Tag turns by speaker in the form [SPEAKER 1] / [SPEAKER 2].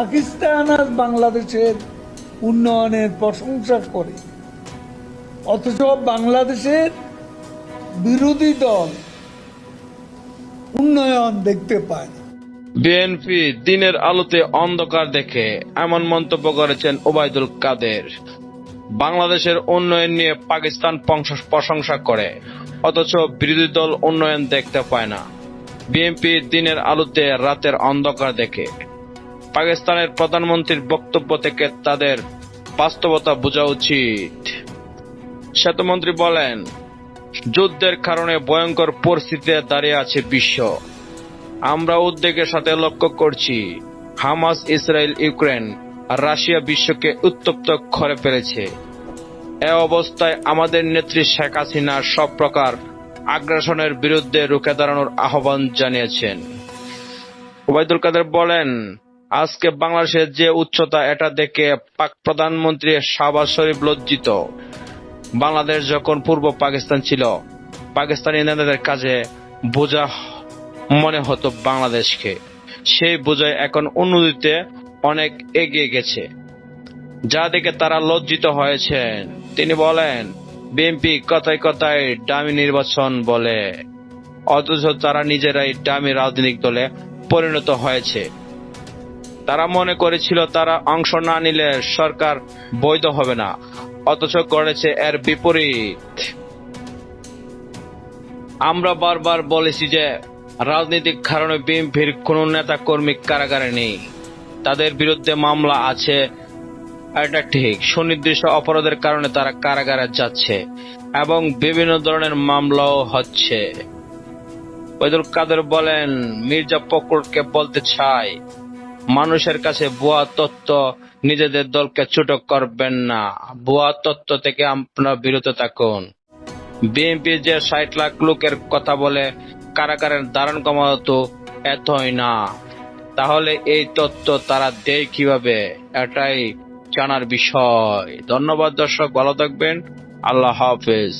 [SPEAKER 1] পাকিস্তান আজ বাংলাদেশের উন্নয়নের প্রশংসা করে। অথচ বাংলাদেশের বিরোধী দল উন্নয়ন দেখতে পায়
[SPEAKER 2] বিএনপি দিনের আলোতে অন্ধকার দেখে এমন মন্তব্য করেছেন ওবায়দুল কাদের। বাংলাদেশের উন্নয়ন নিয়ে পাকিস্তান প্রশংসা করে, অথচ বিরোধী দল উন্নয়ন দেখতে পায় না। বিএনপি দিনের আলোতে রাতের অন্ধকার দেখে পাকিস্তানের প্রধানমন্ত্রীর বক্তব্য থেকে তাদের বাস্তবতা বোঝা উচিত। সেতুমন্ত্রী বলেন, যুদ্ধের কারণে ভয়ঙ্কর পরিস্থিতিতে দাঁড়িয়ে আছে বিশ্ব। আমরা উদ্বেগের সাথে লক্ষ্য করছি, হামাস, ইসরায়েল, ইউক্রেন আর রাশিয়া বিশ্বকে উত্তপ্ত করে ফেলেছে। এ অবস্থায় আমাদের নেত্রী শেখ হাসিনা সব প্রকার আগ্রাসনের বিরুদ্ধে রুখে দাঁড়ানোর আহ্বান জানিয়েছেন। ওবায়দুল কাদের বলেন আজকে বাংলাদেশের যে উচ্চতা, এটা দেখে পাক প্রধানমন্ত্রী শাহবাজ শরীফ লজ্জিত। বাংলাদেশ যখন পূর্ব পাকিস্তান ছিল, পাকিস্তানি নেতাদের কাজে বোঝা মনে হতো বাংলাদেশকে। সেই বোঝায় এখন উন্নতিতে অনেক এগিয়ে গেছে। যা দেখে তারা লজ্জিত হয়েছেন। তিনি বলেন, বিএনপি কথায় কথায় ডামি নির্বাচন বলে, অথচ তারা নিজেরাই ডামি রাজনৈতিক দলে পরিণত হয়েছে। তারা মনে করেছিল তারা অংশ না নিলে সরকার বৈধ হবে না, অথচ করেছে এর বিপরীত। আমরা বারবার বলেছি যে রাজনৈতিক কারণে বিএনপির কোন নেতা কর্মী কারাগারে নেই। তাদের বিরুদ্ধে মামলা আছে। এটা ঠিক, সুনির্দিষ্ট অপরাধের কারণে তারা কারাগারে যাচ্ছে এবং বিভিন্ন ধরনের মামলাও হচ্ছে। ওইদুল কাদের বলেন, মির্জা ফখরুলকে বলতে চাই মানুষের কাছে ভুয়া তত্ত্ব নিজেদের দলকে ছোট করবেন না। ভুয়া তত্ত্ব থেকে আপনারা বিরত থাকুন। বিএনপি যে ষাট লাখ লোকের কথা বলে কারাগারের ধারণ ক্ষমতা এতই না। তাহলে এই তথ্য তারা দেয় কীভাবে? এটাই জানার বিষয়। ধন্যবাদ দর্শক, ভালো থাকবেন। আল্লাহ হাফেজ।